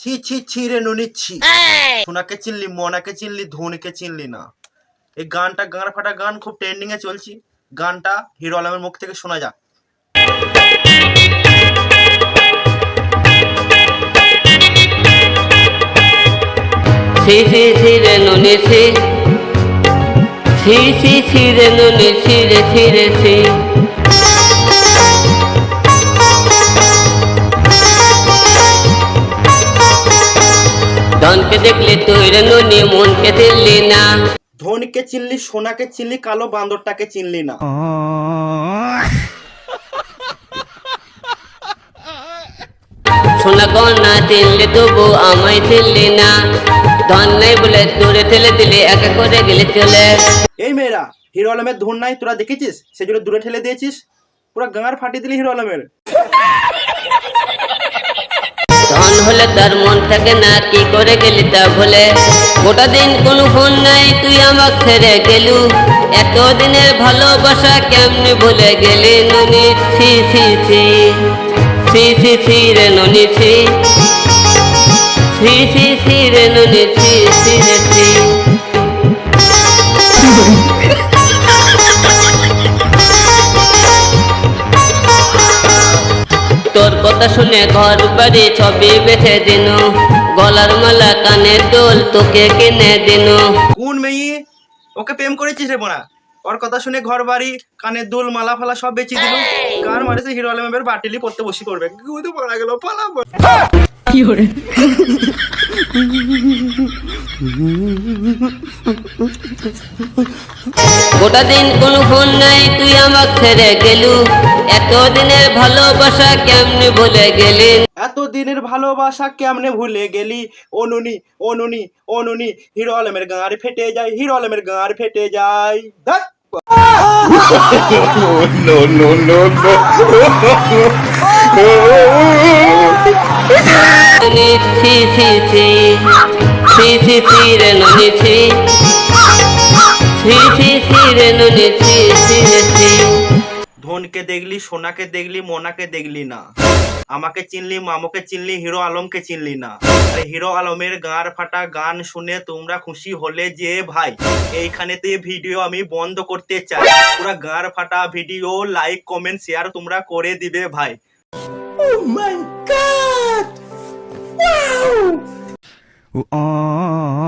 ছি ছি ছি রে নুনি ছি। সোনাকে চিনলি মনাকে চিনলি ধোনিকে চিনলি না। এই গানটা গান ফাটা গান খুব ট্রেন্ডিং এ চলছি। গানটা হিরো আলমের মুখ থেকে শোনা যাক। ছি ছি ছি রে নুনি ছি। ছি ছি ছি রে নুনি ছি রে ছি রে ছি। ধনকে দেখলে তুই রে নুনি মনকে দিল্লি না। ধোনিকে চিনলি সোনাকে চিনলি কালো বান্দরটাকে চিনলি না। সোনা কন্যা তবু আমায় না। ধন নাই বলে দূরে ঠেলে দিলে একা করে গেলে চলে। এই মেয়েরা হিরো আলমের ধন নাই তোরা দেখেছিস? সেজন্য দূরে ঠেলে দিয়েছিস? পুরো গাঁর ফাটিয়ে দিলি হিরো আলমের। হলে তার মন থাকে না, কি করে গেলি তা বলে গোটা দিন কোনো ফোন নাই, তুই আমাক ছেড়ে গেলু। এতদিনের ভালোবাসা কেমনি ভুলে গেলি ননি? ছি ছি ছি। ছি ছি ছি রে ননি, ছি। ছি ছি ছি রে ননি, ছি ছি ছি। তোর কথা শুনে ঘর বাড়ি ছবি বেছে দিন। গলার মালা কানের দোল তোকে কিনে দিন। কোন মেয়ে? ওকে প্রেম করেছিস রে বোনা? ওর কথা শুনে ঘর বাড়ি, কানের দোল, মালা ফালা সব বেঁচে দিল কার মারেছে হিরো আলমের বাটিলি পড়তে বসে করবে? গেল পড়া গেল পালাবো গোটা দিন কোনো ফোন নাই তুই আমাকে ছেড়ে গেলু এত দিনের ভালোবাসা কেমনে ভুলে গেলি এত দিনের ভালোবাসা কেমনে ভুলে গেলি অনুনি অনুনি অনুনি হিরো আলমের গাঁর ফেটে যায় হিরো আলমের গাঁর ফেটে যায় no, no, no, no. ননি ছি ছি ছি। ছি ছি ছি রে ননি ছি। ছি ছি ছি রে ননি ছি ছি ছি। ধনকে দেখলি সোনাকে দেখলি মোনাকে দেখলি না। আমাকে চিনলি মামুকে চিনলি হিরো আলমকে চিনলি না। আরে হিরো আলমের গাঁর ফাটা গান শুনে তোমরা খুশি হলে যে ভাই। এইখানেতে ভিডিও আমি বন্ধ করতে চাই। পুরা গাঁর ফাটা ভিডিও লাইক কমেন্ট শেয়ার তোমরা করে দিবে ভাই। Ooh, ah.